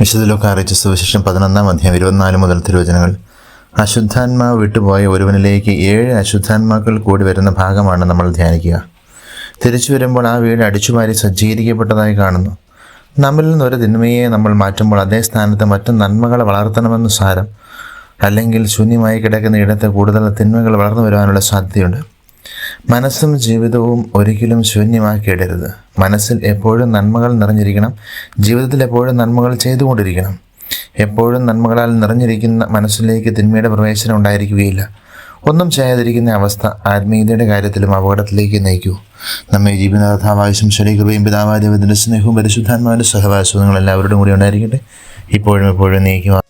വിശുദ്ധലൊക്കെ അറിയിച്ച സുവിശേഷം പതിനൊന്നാം അധ്യായം ഇരുപത്തിനാല് മുതൽ തിരുവചനങ്ങൾ. അശുദ്ധാത്മാവ് വിട്ടുപോയ ഒരുവനിലേക്ക് ഏഴ് അശുദ്ധാത്മാക്കൾ കൂടി വരുന്ന ഭാഗമാണ് നമ്മൾ ധ്യാനിക്കുക. തിരിച്ചു വരുമ്പോൾ ആ വീട് അടിച്ചുമാരി സജ്ജീകരിക്കപ്പെട്ടതായി കാണുന്നു. നമ്മിൽ നിന്നൊരു തിന്മയെ നമ്മൾ മാറ്റുമ്പോൾ അതേ സ്ഥാനത്ത് മറ്റു നന്മകളെ വളർത്തണമെന്ന് സാരം അല്ലെങ്കിൽ ശൂന്യമായി കിടക്കുന്ന ഇടത്ത് കൂടുതൽ തിന്മകൾ വളർന്നു വരുവാനുള്ള സാധ്യതയുണ്ട്. മനസ്സും ജീവിതവും ഒരിക്കലും ശൂന്യമാക്കിയിടരുത്. മനസ്സിൽ എപ്പോഴും നന്മകൾ നിറഞ്ഞിരിക്കണം. ജീവിതത്തിൽ എപ്പോഴും നന്മകൾ ചെയ്തുകൊണ്ടിരിക്കണം. എപ്പോഴും നന്മകളാൽ നിറഞ്ഞിരിക്കുന്ന മനസ്സിലേക്ക് തിന്മയുടെ പ്രവേശനം ഉണ്ടായിരിക്കുകയില്ല. ഒന്നും ചെയ്യാതിരിക്കുന്ന അവസ്ഥ ആത്മീയതയുടെ കാര്യത്തിലും അപകടത്തിലേക്ക് നയിക്കൂ. നമ്മെ ജീവനാഥാവായുഷം ശരീകൃപയും പിതാവാദേവത്തിന്റെ സ്നേഹവും പരിശുദ്ധാത്മാവിന്റെ സഹവാസവും നിങ്ങൾ എല്ലാവരുടെയും കൂടി ഉണ്ടായിരിക്കട്ടെ. ഇപ്പോഴും എപ്പോഴും നയിക്കും